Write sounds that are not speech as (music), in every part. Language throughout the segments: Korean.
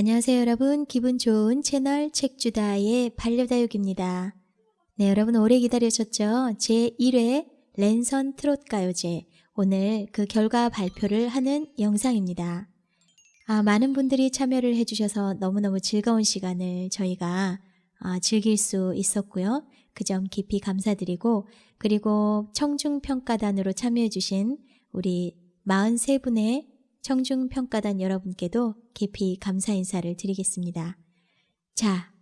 안녕하세요, 여러분. 기분 좋은 채널 책주다의 반려다육입니다. 네, 여러분 오래 기다리셨죠? 제1회 랜선 트롯 가요제. 오늘 그 결과 발표를 하는 영상입니다. 아, 많은 분들이 참여를 해주셔서 너무너무 즐거운 시간을 저희가 아, 즐길 수 있었고요. 그 점 깊이 감사드리고, 그리고 청중평가단으로 참여해주신 우리 43분의 청중평가단 여러분께도 깊이 감사 인사를 드리겠습니다. 자,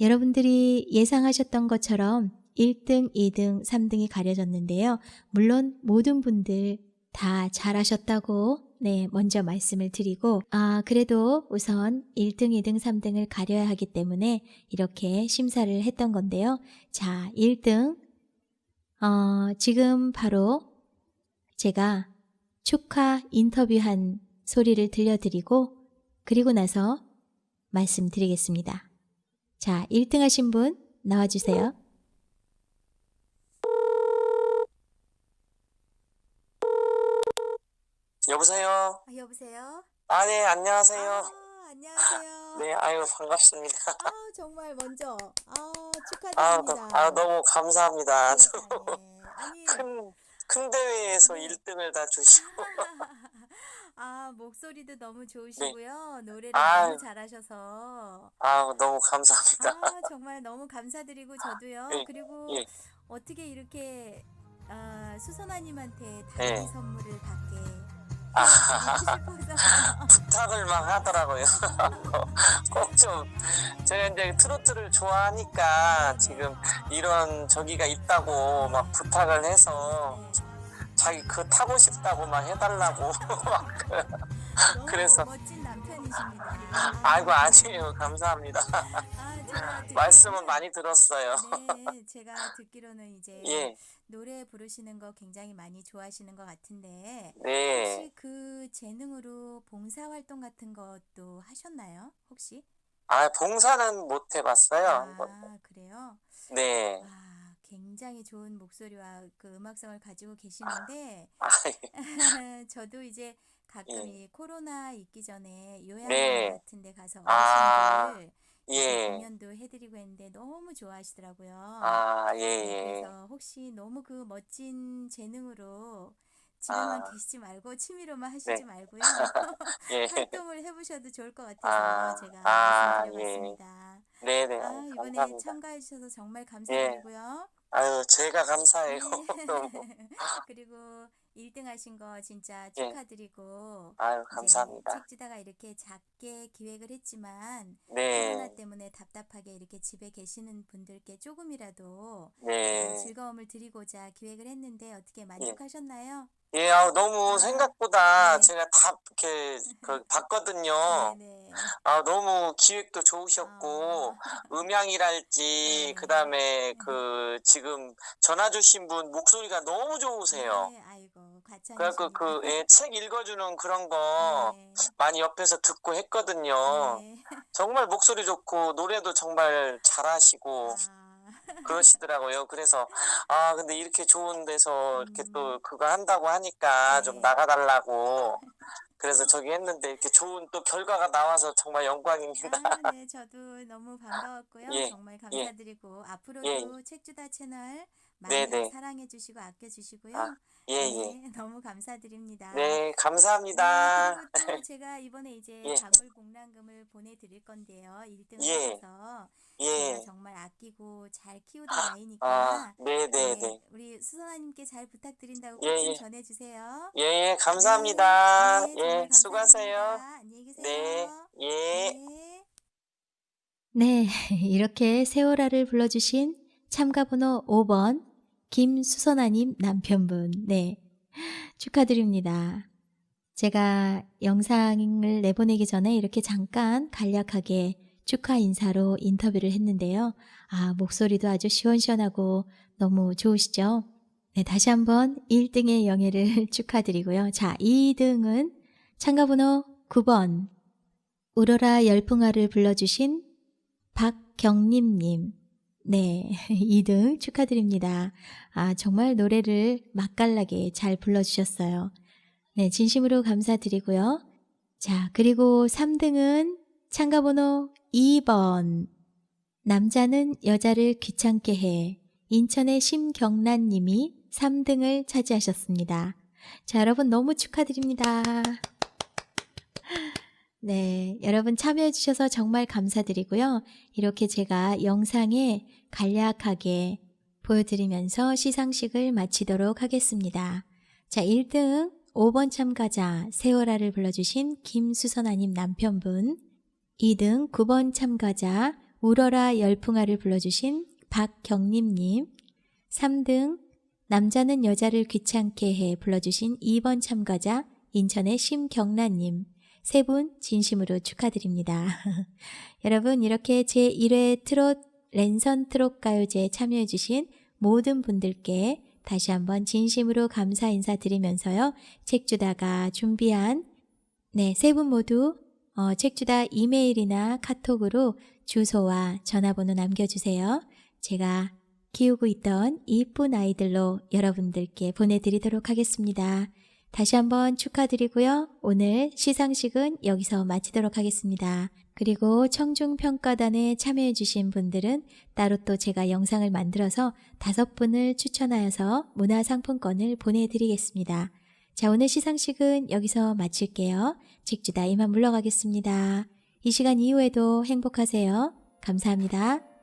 여러분들이 예상하셨던 것처럼 1등, 2등, 3등이 가려졌는데요. 물론 모든 분들 다 잘하셨다고 네, 먼저 말씀을 드리고 아, 그래도 우선 1등, 2등, 3등을 가려야 하기 때문에 이렇게 심사를 했던 건데요. 자, 1등 어, 지금 바로 제가 축하 인터뷰한 소리를 들려드리고 그리고 나서 말씀드리겠습니다. 자, 1등 하신 분 나와주세요. 여보세요? 아, 여보세요? 아, 네, 안녕하세요. 아, 안녕하세요. (laughs) 네, 아유, 반갑습니다. 아, 정말 먼저 아, 아, 축하드립니다. 너- 아, 너무 감사합니다. 세상에. 아니, 큰, 큰 대회에서 네. 1등을 다 주시고. (laughs) 아, 목소리도 너무 좋으시고요. 노래를 네. 아유. 너무 잘하셔서 아, 너무 감사합니다. 아, 정말 너무 감사드리고 저도요. 예, 그리고 예. 어떻게 이렇게 아, 수선아님한테 예. 다른 선물을 받게 아, (laughs) 부탁을 막 하더라고요. (laughs) 꼭 좀, 제가 이제 트로트를 좋아하니까 지금 이런 저기가 있다고 막 부탁을 해서 자기 그 타고 싶다고 막 해달라고 (laughs) 막 그- 그래서-. 아이고 아니에요 감사합니다 아, (laughs) 말씀은 많이 들었어요 네, 제가 듣기로는 이제 (laughs) 예 노래 부르시는 거 굉장히 많이 좋아하시는 것 같은데 네. 혹시 그 재능으로 봉사 활동 같은 것도 하셨나요? 혹시? 아, 봉사는 못 해봤어요. 아, 그래요? 네. 와, 굉장히 좋은 목소리와 그 음악성을 가지고 계시는데 아, 예. (laughs) 저도 이제 가끔 예. 이 코로나 있기 전에 요양원 네. 같은 데 가서 아, 어르신들 예. 공연도 해드리고 했는데 너무 좋아하시더라고요. 아, 예, 네, 예. 그래서 혹시 너무 그 멋진 재능으로 집에만 아. 계시지 말고 취미로만 하시지 네. 말고요. (laughs) 예. 활동을 해보셔도 좋을 것 같아서 아, 제가 아, 말씀드려봤습니다. 네네. 아, 이번에 감사합니다. 참가해 주셔서 정말 감사드리고요. 아유, 제가 감사해요. 네. (laughs) 그리고 1등 하신 거 진짜 예. 축하드리고 아유, 감사합니다. 책지다가 이렇게 작게 기획을 했지만 네. 코로나 때문에 답답하게 이렇게 집에 계시는 분들께 조금이라도 네. 어, 즐거움을 드리고자 기획을 했는데 어떻게 만족하셨나요? 예, 아우, 너무 아, 생각보다 네. 제가 다 이렇게 그 봤거든요. 네네. 아, 너무 기획도 좋으셨고, 아, 음향이랄지, 네. 그 다음에 그 지금 전화 주신 분 목소리가 너무 좋으세요. 네, 아이고 그래갖고 과찬이십니다. 그, 예, 책 읽어주는 그런 거 네. 많이 옆에서 듣고 했거든요. 네. 정말 목소리 좋고, 노래도 정말 잘하시고, 아, 그러시더라고요. 그래서, 아, 근데 이렇게 좋은 데서 이렇게 음. 또 그거 한다고 하니까 좀 네. 나가달라고. 그래서 저기 했는데 이렇게 좋은 또 결과가 나와서 정말 영광입니다. 아, 네, 저도 너무 반가웠고요. (laughs) 예, 정말 예. 감사드리고 앞으로도 예. 책주다 채널 많이 네네. 사랑해 주시고 아껴 주시고요. 아, 예, 예. 네, (laughs) 너무 감사드립니다. 네, 네, 감사합니다. 그리고 또 (laughs) 제가 이번에 이제 예. 박물 공랑금을 보내 드릴 건데요. 1등 예. 하셔서 예. 제가 정말 아끼고 잘 키우던 아, 아이니까 네, 네, 네, 네. 우리 수선아 님께 잘 부탁드린다고 예, 좀 예. 전해 주세요. 예, 예, 감사합니다. 네, 네, 예, 수고하세요. 안녕히 계세요. 네, 예. 네. 네, (laughs) 이렇게 세월아를 불러주신 참가번호 5번 김수선아님 남편분, 네, 축하드립니다. 제가 영상을 내보내기 전에 이렇게 잠깐 간략하게 축하 인사로 인터뷰를 했는데요. 아, 목소리도 아주 시원시원하고 너무 좋으시죠? 네, 다시 한번 1등의 영예를 (laughs) 축하드리고요. 자, 2등은 참가번호 9번 우러라 열풍아를 불러주신 박경림님. 네, (laughs) 2등 축하드립니다. 아, 정말 노래를 맛깔나게 잘 불러주셨어요. 네, 진심으로 감사드리고요. 자, 그리고 3등은 참가번호 2번. 남자는 여자를 귀찮게 해. 인천의 심경란 님이 3등을 차지하셨습니다. 자, 여러분 너무 축하드립니다. 네, 여러분 참여해주셔서 정말 감사드리고요. 이렇게 제가 영상에 간략하게 보여드리면서 시상식을 마치도록 하겠습니다. 자, 1등 5번 참가자 세월아를 불러주신 김수선아님 남편분 2등 9번 참가자 울어라 열풍아를 불러주신 박경림님 3등 남자는 여자를 귀찮게 해 불러주신 2번 참가자 인천의 심경란님 세 분 진심으로 축하드립니다. (laughs) 여러분 이렇게 제1회 트롯 랜선 트롯 가요제에 참여해 주신 모든 분들께 다시 한번 진심으로 감사 인사드리면서요. 책주다가 준비한 네, 세 분 모두 어, 책주다 이메일이나 카톡으로 주소와 전화번호 남겨주세요. 제가 키우고 있던 이쁜 아이들로 여러분들께 보내드리도록 하겠습니다. 다시 한번 축하드리고요. 오늘 시상식은 여기서 마치도록 하겠습니다. 그리고 청중평가단에 참여해주신 분들은 따로 또 제가 영상을 만들어서 다섯 분을 추천하여서 문화상품권을 보내드리겠습니다. 자, 오늘 시상식은 여기서 마칠게요. 직주다 이만 물러가겠습니다. 이 시간 이후에도 행복하세요. 감사합니다.